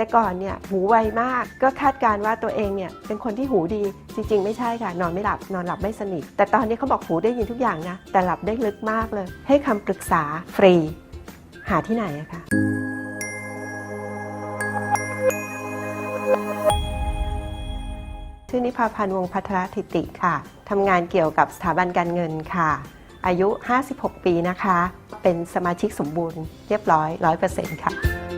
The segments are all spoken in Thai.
แต่ก่อนเนี่ยหูไวมากก็คาดการ์ว่าตัวเองเนี่ยเป็นคนที่หูดีจริง ๆ ไม่ใช่ค่ะ นอนไม่หลับนอนหลับไม่สนิท แต่ตอนนี้เขาบอกหูได้ยินทุกอย่างนะ แต่หลับได้ลึกมากเลย ให้คำปรึกษาฟรี หาที่ไหนอะคะชื่อนิพาพันธ์วงศพัทรทิติค่ะทำงานเกี่ยวกับสถาบันการเงินค่ะ อายุ 56 ปีนะคะ เป็นสมาชิกสมบูรณ์เรียบร้อย 100%ค่ะ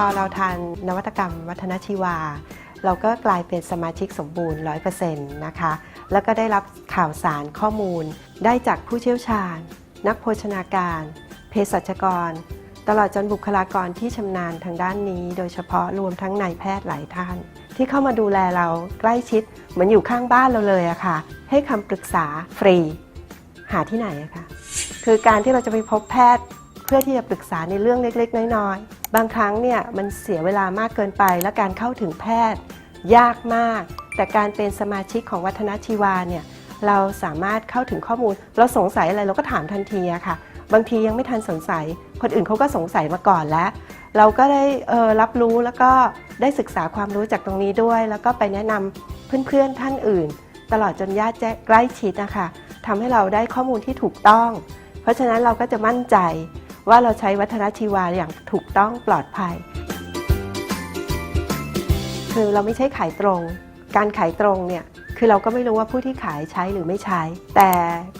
อเราทานนวัตกรรมวัฒนชีวา เราก็กลายเป็นสมาชิกสมบูรณ์ 100%นะคะ แล้วก็ได้รับข่าวสารข้อมูล ได้จากผู้เชี่ยวชาญ นักโภชนาการ เภสัชกร ตลอดจนบุคลากรที่ชำนาญทางด้านนี้ โดยเฉพาะรวมทั้งนายแพทย์หลายท่าน ที่เข้ามาดูแลเราใกล้ชิด เหมือนอยู่ข้างบ้านเราเลยอะค่ะ ให้คำปรึกษาฟรี หาที่ไหนอะคะคือการที่เราจะไปพบแพทย์เพื่อที่จะปรึกษาในเรื่องเล็ก ๆ น้อย ๆ บางครั้งเนี่ยมันเสียเวลามากเกินไป และการเข้าถึงแพทย์ ยากมาก แต่การเป็นสมาชิกของวัฒนชีวาเนี่ยเราสามารถเข้าถึงข้อมูล เราสงสัยอะไรเราก็ถามทันทีอะค่ะ บางทียังไม่ทันสงสัย คนอื่นเขาก็สงสัยมาก่อนแล้ว เราก็ได้เออรับรู้แล้วก็ได้ศึกษาความรู้จากตรงนี้ด้วย แล้วก็ไปแนะนำเพื่อนๆท่านอื่น ตลอดจนญาติใกล้ชิดนะคะทำให้เราได้ข้อมูลที่ถูกต้อง เพราะฉะนั้นเราก็จะมั่นใจ ว่าเราใช้วัฒนชีวาอย่างถูกต้องปลอดภัย คือเราไม่ใช่ขายตรง การขายตรงเนี่ยคือเราก็ไม่รู้ว่าผู้ที่ขายใช้หรือไม่ใช้ แต่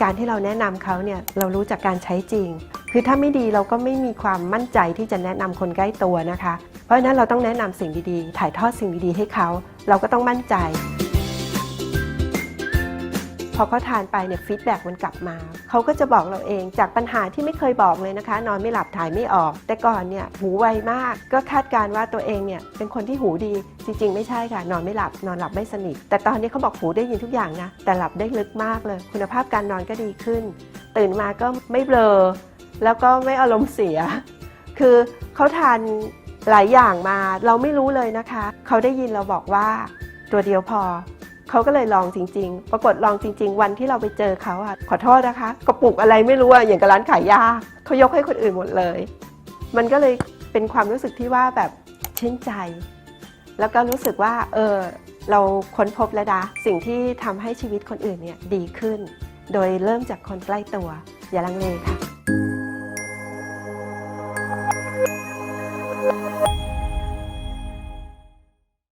การที่เราแนะนำเขาเนี่ยเรารู้จากการใช้จริง คือถ้าไม่ดีเราก็ไม่มีความมั่นใจที่จะแนะนำคนใกล้ตัวนะคะ เพราะฉะนั้นเราต้องแนะนำสิ่งดีๆ ถ่ายทอดสิ่งดีๆ ให้เขา เราก็ต้องมั่นใจ พอเขาทานไปเนี่ยฟีดแบ็กมันกลับมา เขาก็จะบอกเราเองจากปัญหาที่ไม่เคยบอกเลยนะคะ นอนไม่หลับถ่ายไม่ออก แต่ก่อนเนี่ยหูไวมาก ก็คาดการณ์ว่าตัวเองเนี่ยเป็นคนที่หูดี จริง ๆ ไม่ใช่ค่ะ นอนไม่หลับนอนหลับไม่สนิท แต่ตอนนี้เขาบอกหูได้ยินทุกอย่างนะ แต่หลับได้ลึกมากเลย คุณภาพการนอนก็ดีขึ้น ตื่นมาก็ไม่เบลอ แล้วก็ไม่อารมณ์เสีย คือเขาทานหลายอย่างมาเราไม่รู้เลยนะคะ เขาได้ยินเราบอกว่าตัวเดียวพอ เขาก็เลยลองจริง ๆ ปรากฏลองจริง ๆ วันที่เราไปเจอเขาอะขอโทษนะคะกระปุกอะไรไม่รู้อะอย่างกับร้านขายยาเขายกให้คนอื่นหมดเลย มันก็เลยเป็นความรู้สึกที่ว่าแบบชื่นใจ แล้วก็รู้สึกว่าเออเราค้นพบแล้วนะสิ่งที่ทำให้ชีวิตคนอื่นเนี่ยดีขึ้น โดยเริ่มจากคนใกล้ตัว อย่าลังเลค่ะ